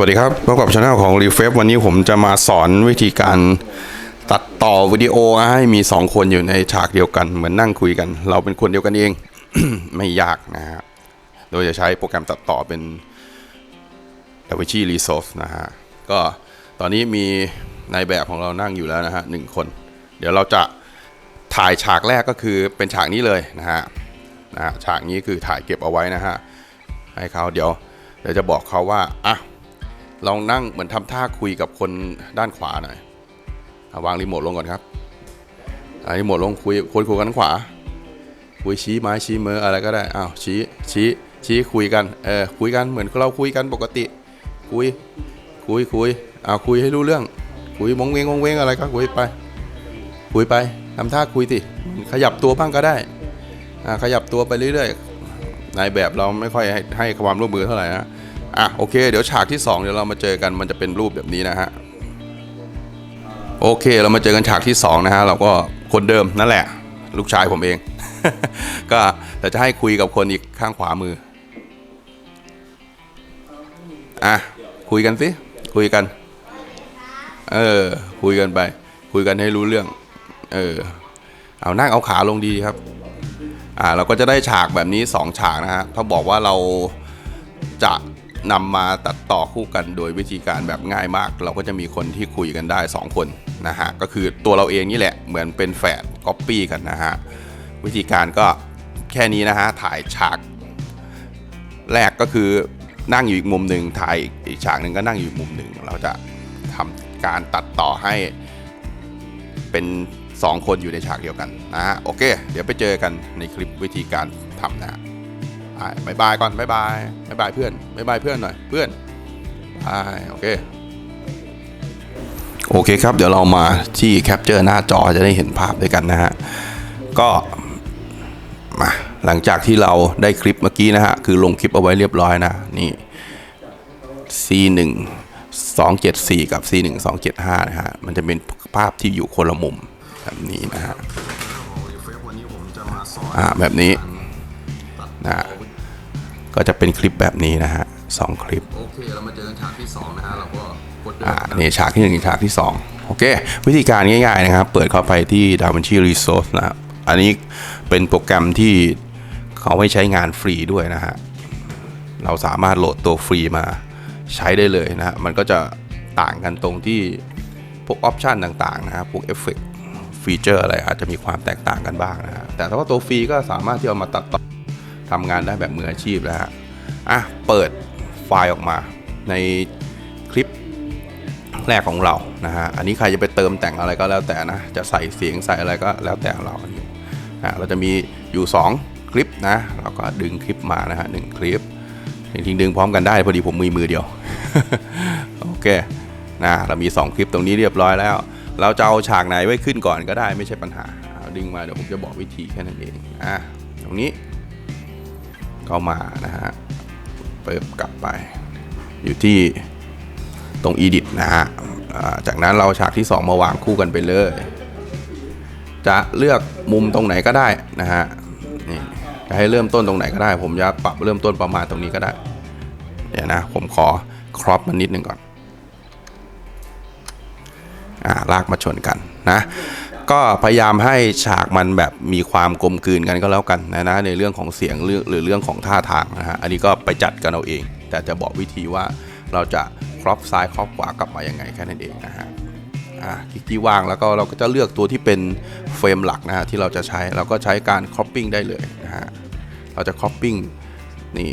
วัสดีครับพบกับช anel ของ r e f e วันนี้ผมจะมาสอนวิธีการตัดต่อวิดีโอให้มี 2 คนอยู่ในฉากเดียวกัน เหมือนนั่งคุยกัน เราเป็นคนเดียวกันเอง ไม่ยากนะฮะโดยจะใช้โปรแกรมตัดต่อเป็น DaVinci Resolve นะฮะก็ตอนนี้มีในแบบของเรานั่งอยู่แล้วนะฮะหนึ่งคน เดี๋ยวเราจะถ่ายฉากแรกก็คือเป็นฉากนี้เลยนะฮะนะฮะฉากนี้คือถ่ายเก็บเอาไว้นะฮะให้เขาเดี๋ยวเดี๋ยวจะบอกเขาว่าอะ ลองนั่งเหมือนทำท่าคุยกับคนด้านขวาหน่อยวางรีโมทลงก่อนครับรีโมทลงคุยคุยคุยกันขวา คุยชี้ไม้ชี้มืออะไรก็ได้อ้าวชี้ชี้ชี้คุยกันเออคุยกันเหมือนเราคุยกันปกติ คุยคุยคุยเอาวคุยให้รู้เรื่อง คุยมงเวงมงเวงอะไรก็คุยไป คุยไปทำท่าคุยสิขยับตัวบ้างก็ได้ขยับตัวไปเรื่อยๆนายแบบเราไม่ค่อยให้ให้ความร่วมมือเท่าไหร่นะ อะโอเค เดี๋ยวฉากที่ 2 เดี๋ยวเรามาเจอกันมันจะเป็นรูปแบบนี้นะฮะโอเค เรามาเจอกันฉากที่ 2 นะฮะเราก็คนเดิมนั่นแหละ ลูกชายผมเอง ก็แต่จะให้คุยกับคนอีกข้างขวามืออะคุยกันสิคุยกัน เออ คุยกันไป คุยกันให้รู้เรื่อง เออ เอานั่งเอาขาลงดีครับ อ่า เราก็จะได้ฉากแบบนี้ 2 ฉากนะฮะเขาบอกว่าเราจะ นำมาตัดต่อคู่กันโดยวิธีการแบบง่ายมาก เราก็จะมีคนที่คุยกันได้ 2 คนนะฮะก็คือตัวเราเองนี่แหละเหมือนเป็นแฝดก๊อปปี้กันนะฮะวิธีการก็แค่นี้นะฮะถ่ายฉากแรกก็คือนั่งอยู่อีกมุมหนึ่งถ่ายอีกฉากหนึ่งก็นั่งอยู่มุมหนึ่งเราจะทำการตัดต่อให้เป็น 2 คนอยู่ในฉากเดียวกันนะฮะโอเค เดี๋ยวไปเจอกันในคลิปวิธีการทำนะฮะ บายบายก่อนบายบายบายบายเพื่อนบายบายเพื่อนหน่อยเพื่อนบายโอเคโอเคครับ เดี๋ยวเรามาที่แคปเจอร์หน้าจอจะได้เห็นภาพด้วยกันนะฮะ ก็มาหลังจากที่เราได้คลิปเมื่อกี้นะฮะ คือลงคลิปเอาไว้เรียบร้อยนะ นี่ C1 274 กับ C1 275 นะฮะ มันจะเป็นภาพที่อยู่คนละมุมแบบนี้นะฮะ อ่าแบบนี้นะฮะ ก็จะเป็นคลิปแบบนี้นะฮะสองคลิปโอเคเรามาเจอกันฉากที่สองนะฮะเราก็กดเดิอ่านี่ฉากที่หนึ่งฉากที่สองโอเค วิธีการง่ายๆนะครับ เปิดเข้าไปที่ DaVinci Resolve นะครับอันนี้เป็นโปรแกรมที่เขาให้ใช้งานฟรีด้วยนะฮะเราสามารถโหลดตัวฟรีมาใช้ได้เลยนะฮะมันก็จะต่างกันตรงที่พวกออปชันต่างๆนะฮะพวกเอฟเฟกฟีเจอร์อะไรอาจจะมีความแตกต่างกันบ้างนะฮะแต่ถ้าว่าตัวฟรีก็สามารถที่เอามาตัดต่อ ทำงานได้แบบมืออาชีพแล้วฮะอะเปิดไฟล์ออกมาในคลิปแรกของเรานะฮะอันนี้ใครจะไปเติมแต่งอะไรก็แล้วแต่นะจะใส่เสียงใส่อะไรก็แล้วแต่เราอันนี้อะเราจะมีอยู่ 2 คลิปนะเราก็ดึงคลิปมานะฮะหนึ่งคลิปจริงๆดึงพร้อมกันได้พอดีผมมีมือเดียวโอเคนะเรามี 2 คลิปตรงนี้เรียบร้อยแล้ว เราจะเอาฉากไหนไว้ขึ้นก่อนก็ได้ไม่ใช่ปัญหาดึงมาเดี๋ยวผมจะบอกวิธีแค่นั้นเองอะตรงนี้ เข้ามานะฮะเปิดกลับไป อยู่ที่ตรง edit นะฮะจากนั้นเราฉากที่ 2 มาวางคู่กันไปเลย จะเลือกมุมตรงไหนก็ได้นะฮะนี่จะให้เริ่มต้นตรงไหนก็ได้ ผมจะปรับเริ่มต้นประมาณตรงนี้ก็ได้ เดี๋ยวนะ ผมขอครอปมันนิดนึงก่อนอ่าลากมาชนกันนะ ก็พยายามให้ฉากมันแบบมีความกลมกลืนกันก็แล้วกันนะนะในเรื่องของเสียงหรือหรือเรื่องของท่าทางนะฮะอันนี้ก็ไปจัดกันเอาเอง แต่จะบอกวิธีว่าเราจะครอปซ้ายครอปขวากลับมายังไงแค่นั้นเองนะฮะอ่าคลิกที่ว่างแล้วก็เราก็จะเลือกตัวที่เป็นเฟรมหลักนะฮะที่เราจะใช้เราก็ใช้การ cropping ได้เลยนะฮะเราจะ cropping นี่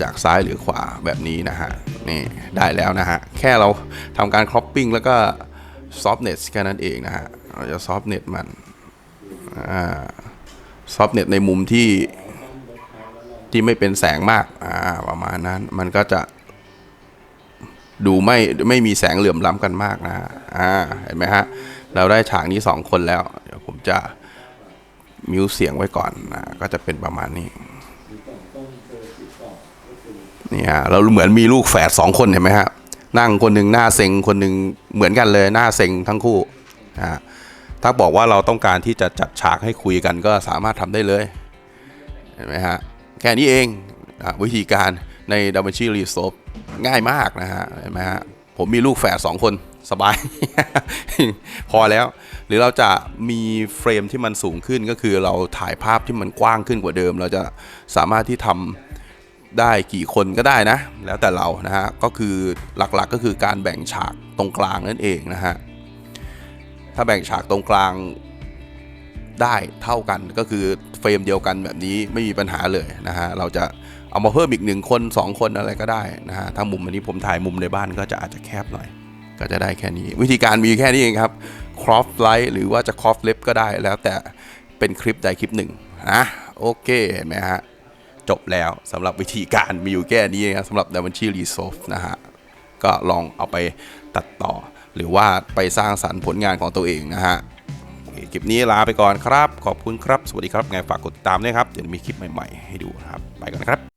จากซ้ายหรือขวาแบบนี้นะฮะนี่ได้แล้วนะฮะแค่เราทำการ cropping แล้วก็ softness แค่นั้นเองนะฮะ เราจะ softness มันอ่า softness ในมุมที่ที่ไม่เป็นแสงมากอ่าประมาณนั้นมันก็จะ ดูไม่ไม่มีแสงเหลื่อมล้ำกันมากนะอ่าเห็นไหมฮะ เราได้ฉากนี้สองคนแล้ว เดี๋ยวผมจะมิวเสียงไว้ก่อนนะก็จะเป็นประมาณนี้นี่ฮะเราเหมือนมีลูกแฝดสองคนเห็นไหมฮะนั่งคนหนึ่งหน้าเซ็งคนหนึ่งเหมือนกันเลยหน้าเซ็งทั้งคู่นะ ถ้าบอกว่าเราต้องการที่จะจัดฉากให้คุยกันก็สามารถทำได้เลยเห็นไหมฮะแค่นี้เองอวิธีการใน DaVinci Resolve ง่ายมากนะฮะเห็นไหมฮะผมมีลูกแฝดสองคนสบาย พอแล้ว หรือเราจะมีเฟรมที่มันสูงขึ้นก็คือเราถ่ายภาพที่มันกว้างขึ้นกว่าเดิม เราจะสามารถที่ทำได้กี่คนก็ได้นะ แล้วแต่เรานะฮะก็คือหลักๆก็คือการแบ่งฉากตรงกลางนั่นเองนะฮะ ถ้าแบ่งฉากตรงกลางได้เท่ากันก็คือเฟรมเดียวกันแบบนี้ไม่มีปัญหาเลยนะฮะเราจะเอามาเพิ่มอีกหนึ่งคน 2 คนอะไรก็ได้นะฮะถ้ามุมอันนี้ผมถ่ายมุมในบ้านก็จะอาจจะแคบหน่อย ก็จะได้แค่นี้ วิธีการมีแค่นี้เองครับครอฟไลท์หรือว่าจะครอฟเล็บก็ได้แล้วแต่เป็นคลิปใดคลิปหนึ่งนะโอเคเห็นไหมฮะจบแล้วสำหรับวิธีการมีอยู่แค่นี้นะสำหรับ DaVinci Resolve นะฮะก็ลองเอาไปตัดต่อ หรือว่าไปสร้างสรรค์ผลงานของตัวเองนะฮะเคลิปนี้ลาไปก่อนครับ ขอบคุณครับ สวัสดีครับ ไงฝากกดติดตามด้วยครับเดี๋ยวมีคลิปใหม่ ๆ ให้ดูนะครับ ไปก่อนนะครับ